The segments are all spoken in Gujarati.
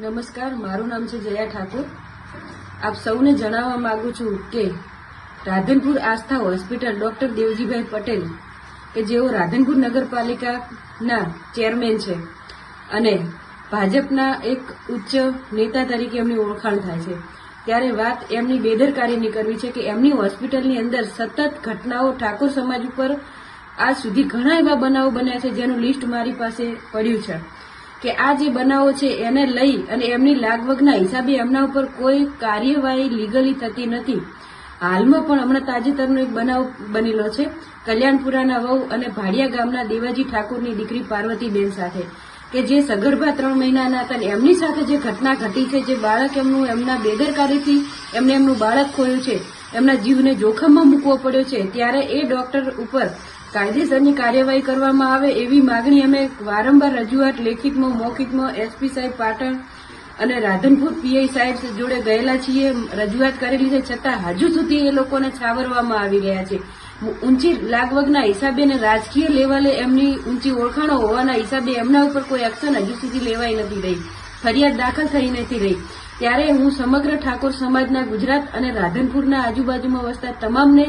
નમસ્કાર, મારું નામ છે જયા ઠાકોર. આપ સૌને જણાવવા માંગુ છું કે રાધનપુર આસ્થા હોસ્પિટલ ડોક્ટર દેવજીભાઈ પટેલ, કે જેઓ રાધનપુર નગરપાલિકાના ચેરમેન છે અને ભાજપના એક ઉચ્ચ નેતા તરીકે એમની ઓળખાણ થાય છે. ત્યારે વાત એમની બેદરકારીની કરવી છે કે એમની હોસ્પિટલની અંદર સતત ઘટનાઓ ઠાકોર સમાજ ઉપર આજ સુધી ઘણા એવા બનાવો બન્યા છે જેનું લિસ્ટ મારી પાસે પડ્યું છે. કે આ જે બનાવો છે એને લઈ અને એમની લાગવગના હિસાબે એમના ઉપર કોઈ કાર્યવાહી લીગલી થતી નથી. હાલમાં પણ હમણાં તાજેતરનો એક બનાવ બનેલો છે. કલ્યાણપુરાના વહુ અને ભાડિયા ગામના દેવાજી ઠાકોરની દીકરી પાર્વતીબેન સાથે, કે જે સગર્ભા ત્રણ મહિનાના હતા એમની સાથે જે ઘટના ઘટી છે, જે બાળક એમનું એમના બેદરકારીથી એમને એમનું બાળક ખોયું છે, એમના જીવને જોખમમાં મૂકવો પડ્યો છે, ત્યારે એ ડોક્ટર ઉપર કાયદેસરની કાર્યવાહી કરવામાં આવે એવી માગણી અમે વારંવાર રજૂઆત લેખિતમાં, મૌખિકમાં, એસપી સાહેબ પાટણ અને રાધનપુર પીઆઈ સાહેબ જોડે ગયેલા છીએ. રજૂઆત કરેલી છે, છતાં હજુ સુધી એ લોકોને છાવરવામાં આવી રહ્યા છે. ઊંચી લાગવગના હિસાબે અને રાજકીય લેવલે એમની ઊંચી ઓળખાણો હોવાના હિસાબે એમના ઉપર કોઈ એક્શન હજુ સુધી લેવાઈ નથી રહી. ફરિયાદ દાખલ થઈ નથી રહી. ત્યારે હું સમગ્ર ઠાકોર સમાજના ગુજરાત અને રાધનપુરના આજુબાજુમાં વસતા તમામને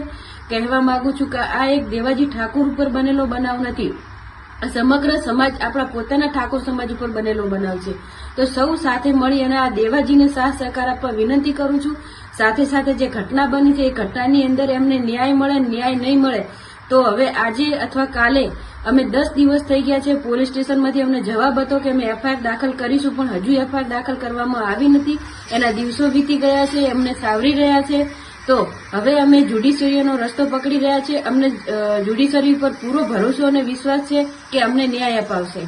કહેવા માંગુ છું કે આ એક દેવાજી ઠાકોર ઉપર બનેલો બનાવ નથી. સમગ્ર સમાજ આપણા પોતાના ઠાકોર સમાજ ઉપર બનેલો બનાવ છે. તો સૌ સાથે મળી અને આ દેવાજીને સાથ સહકાર આપવા વિનંતી કરું છું. સાથે સાથે જે ઘટના બની છે, એ ઘટનાની અંદર એમને ન્યાય મળે, ન્યાય નહીં મળે તો હવે આજે અથવા કાલે અમે દસ દિવસ થઈ ગયા છે પોલીસ સ્ટેશનમાંથી અમને જવાબ હતો કે અમે એફઆઈઆર દાખલ કરીશું, પણ હજુ એફઆઈઆર દાખલ કરવામાં આવી નથી. એના દિવસો વીતી ગયા છે, એમને સાવરી રહ્યા છે. તો હવે અમે જ્યુડિશિયરીનો રસ્તો પકડી રહ્યા છે. અમને જ્યુડિશિયરી પર પૂરો ભરોસો અને વિશ્વાસ છે કે અમને ન્યાય અપાવશે.